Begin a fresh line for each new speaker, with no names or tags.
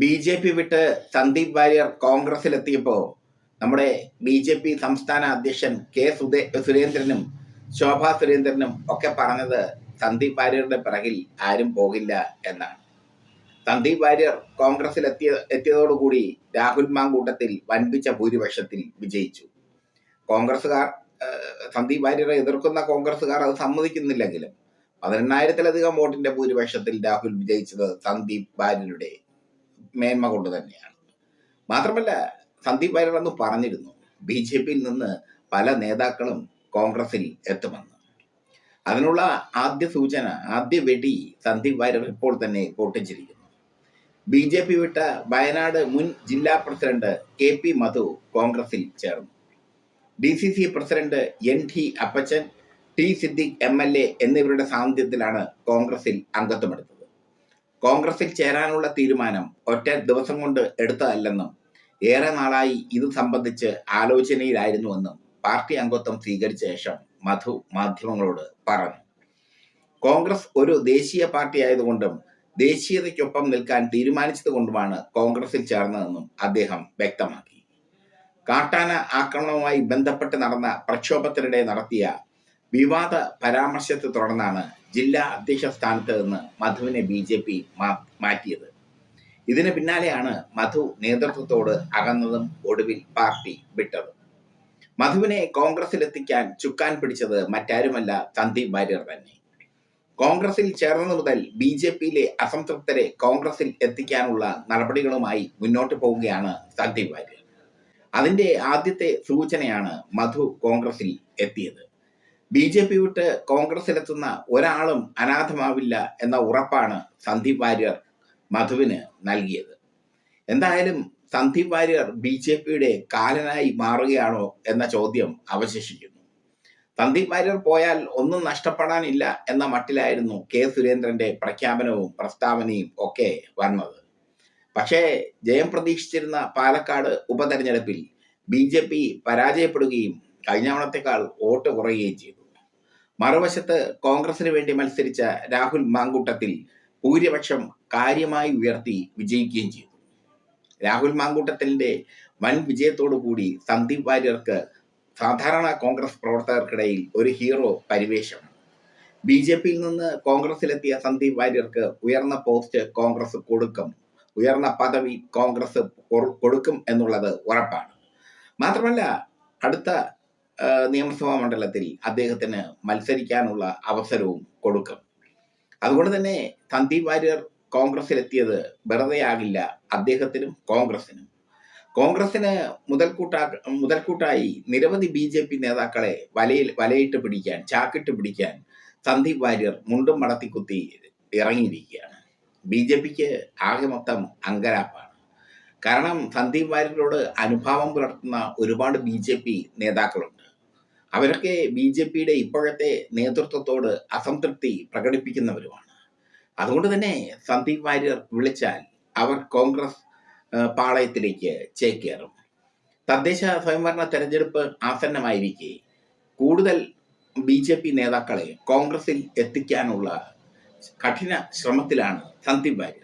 B J P വിട്ട് സന്ദീപ് വാര്യർ കോൺഗ്രസിലെത്തിയപ്പോൾ നമ്മുടെ B J P സംസ്ഥാന അധ്യക്ഷൻ കെ സുധേ സുരേന്ദ്രനും ശോഭാ സുരേന്ദ്രനും ഒക്കെ പറഞ്ഞത് സന്ദീപ് വാര്യരുടെ പിറകിൽ ആരും പോകില്ല എന്നാണ്. സന്ദീപ് വാര്യർ കോൺഗ്രസിൽ എത്തിയ എത്തിയതോടുകൂടി രാഹുൽ മാങ്കൂട്ടത്തിൽ വൻപിച്ച ഭൂരിപക്ഷത്തിൽ വിജയിച്ചു. കോൺഗ്രസുകാർ സന്ദീപ് വാര്യരെ എതിർക്കുന്ന കോൺഗ്രസുകാർ അത് സമ്മതിക്കുന്നില്ലെങ്കിലും പതിനെണ്ണായിരത്തിലധികം വോട്ടിന്റെ ഭൂരിപക്ഷത്തിൽ രാഹുൽ വിജയിച്ചത് സന്ദീപ് വാര്യരുടെ മേന്മ കൊണ്ട് തന്നെയാണ്. മാത്രമല്ല സന്ദീപ് വാര്യർ അന്ന് പറഞ്ഞിരുന്നു ബി ജെ പിയിൽ നിന്ന് പല നേതാക്കളും കോൺഗ്രസിൽ എത്തുമെന്ന്. അതിനുള്ള ആദ്യ സൂചന ആദ്യ വെടി സന്ദീപ് വാര്യർ ഇപ്പോൾ തന്നെ പൊട്ടിച്ചിരിക്കുന്നു ബി ജെ പി വിട്ട വയനാട് മുൻ ജില്ലാ പ്രസിഡന്റ് കെ പി മധു കോൺഗ്രസിൽ ചേർന്നു. D C C president N T Appachan T Siddique M L A എന്നിവരുടെ സാന്നിധ്യത്തിലാണ് കോൺഗ്രസിൽ അംഗത്വമെടുത്തത്. കോൺഗ്രസിൽ ചേരാനുള്ള തീരുമാനം ഒറ്റ ദിവസം കൊണ്ട് എടുത്തതല്ലെന്നും ഏറെ നാളായി ഇത് സംബന്ധിച്ച് ആലോചനയിലായിരുന്നുവെന്നും പാർട്ടി അംഗത്വം സ്വീകരിച്ച ശേഷം മധു മാധ്യമങ്ങളോട് പറഞ്ഞു. കോൺഗ്രസ് ഒരു ദേശീയ പാർട്ടി ആയതുകൊണ്ടും ദേശീയതയ്ക്കൊപ്പം നിൽക്കാൻ തീരുമാനിച്ചതുകൊണ്ടുമാണ് കോൺഗ്രസിൽ ചേർന്നതെന്നും അദ്ദേഹം വ്യക്തമാക്കി. കാട്ടാന ആക്രമണവുമായി ബന്ധപ്പെട്ട് നടന്ന പ്രക്ഷോഭത്തിനിടെ നടത്തിയ വിവാദ പരാമർശത്തെ തുടർന്നാണ് ജില്ലാ അധ്യക്ഷ സ്ഥാനത്ത് നിന്ന് മധുവിനെ ബി ജെ പി മാറ്റിയത്. ഇതിന് പിന്നാലെയാണ് മധു നേതൃത്വത്തോട് അകന്നതും ഒടുവിൽ പാർട്ടി വിട്ടത്. മധുവിനെ കോൺഗ്രസിലെത്തിക്കാൻ ചുക്കാൻ പിടിച്ചത് മറ്റാരുമല്ല സന്ദീപ് വാര്യർ തന്നെ. കോൺഗ്രസിൽ ചേർന്നത് മുതൽ ബി ജെ പിയിലെ അസംതൃപ്തരെ കോൺഗ്രസിൽ എത്തിക്കാനുള്ള നടപടികളുമായി മുന്നോട്ട് പോവുകയാണ് സന്ദീപ് വാര്യർ. അതിന്റെ ആദ്യത്തെ സൂചനയാണ് മധു കോൺഗ്രസിൽ എത്തിയത്. ബി ജെ പി വിട്ട് കോൺഗ്രസിലെത്തുന്ന ഒരാളും അനാഥമാവില്ല എന്ന ഉറപ്പാണ് സന്ദീപ് വാര്യർ മധുവിന് നൽകിയത്. എന്തായാലും സന്ദീപ് വാര്യർ ബി ജെ പിയുടെ കാലനായി മാറുകയാണോ എന്ന ചോദ്യം അവശേഷിക്കുന്നു. സന്ദീപ് വാര്യർ പോയാൽ ഒന്നും നഷ്ടപ്പെടാനില്ല എന്ന മട്ടിലായിരുന്നു കെ സുരേന്ദ്രന്റെ പ്രഖ്യാപനവും പ്രസ്താവനയും ഒക്കെ വന്നത്. പക്ഷേ ജയം പ്രതീക്ഷിച്ചിരുന്ന പാലക്കാട് ഉപതെരഞ്ഞെടുപ്പിൽ ബി ജെ പി പരാജയപ്പെടുകയും കഴിഞ്ഞ തവണത്തേക്കാൾ വോട്ട് കുറയുകയും ചെയ്തു. മറുവശത്ത് കോൺഗ്രസിന് വേണ്ടി മത്സരിച്ച രാഹുൽ മാങ്കൂട്ടത്തിൽ ഭൂരിപക്ഷം കാര്യമായി ഉയർത്തി വിജയിക്കുകയും ചെയ്തു. രാഹുൽ മാങ്കൂട്ടത്തിന്റെ വൻ വിജയത്തോടു കൂടി സന്ദീപ് വാര്യർക്ക് സാധാരണ കോൺഗ്രസ് പ്രവർത്തകർക്കിടയിൽ ഒരു ഹീറോ പരിവേഷം ബി ജെ പിയിൽ നിന്ന് കോൺഗ്രസിലെത്തിയ സന്ദീപ് വാര്യർക്ക് ഉയർന്ന പോസ്റ്റ് കോൺഗ്രസ് കൊടുക്കും ഉയർന്ന പദവി കോൺഗ്രസ് കൊടുക്കും എന്നുള്ളത് ഉറപ്പാണ്. മാത്രമല്ല അടുത്ത നിയമസഭാ മണ്ഡലത്തിൽ അദ്ദേഹത്തിന് മത്സരിക്കാനുള്ള അവസരവും കൊടുക്കും. അതുകൊണ്ട് തന്നെ സന്ദീപ് വാര്യർ കോൺഗ്രസിലെത്തിയത് വെറുതെയാകില്ല അദ്ദേഹത്തിനും കോൺഗ്രസിനും കോൺഗ്രസിന് മുതൽക്കൂട്ടാ മുതൽക്കൂട്ടായി നിരവധി ബി ജെ പി നേതാക്കളെ വലയിൽ വലയിട്ട് പിടിക്കാൻ ചാക്കിട്ട് പിടിക്കാൻ സന്ദീപ് വാര്യർ മുണ്ടും മടത്തിക്കുത്തി ഇറങ്ങിയിരിക്കുകയാണ്. ബി ജെ പിക്ക് ആകെ മൊത്തം അങ്കരാപ്പാണ് കാരണം സന്ദീപ് വാര്യരോട് അനുഭാവം പുലർത്തുന്ന ഒരുപാട് ബി ജെ പി നേതാക്കളുണ്ട്. അവരൊക്കെ ബി ജെ പിയുടെ ഇപ്പോഴത്തെ നേതൃത്വത്തോട് അസംതൃപ്തി പ്രകടിപ്പിക്കുന്നവരുമാണ്. അതുകൊണ്ട് തന്നെ സന്ദീപ് വാര്യർ വിളിച്ചാൽ അവർ കോൺഗ്രസ് പാളയത്തിലേക്ക് ചേക്കേറും. തദ്ദേശ സ്വയംഭരണ തെരഞ്ഞെടുപ്പ് ആസന്നമായിരിക്കെ കൂടുതൽ ബി ജെ പി നേതാക്കളെ കോൺഗ്രസിൽ എത്തിക്കാനുള്ള കഠിന ശ്രമത്തിലാണ് സന്ദീപ് വാര്യർ.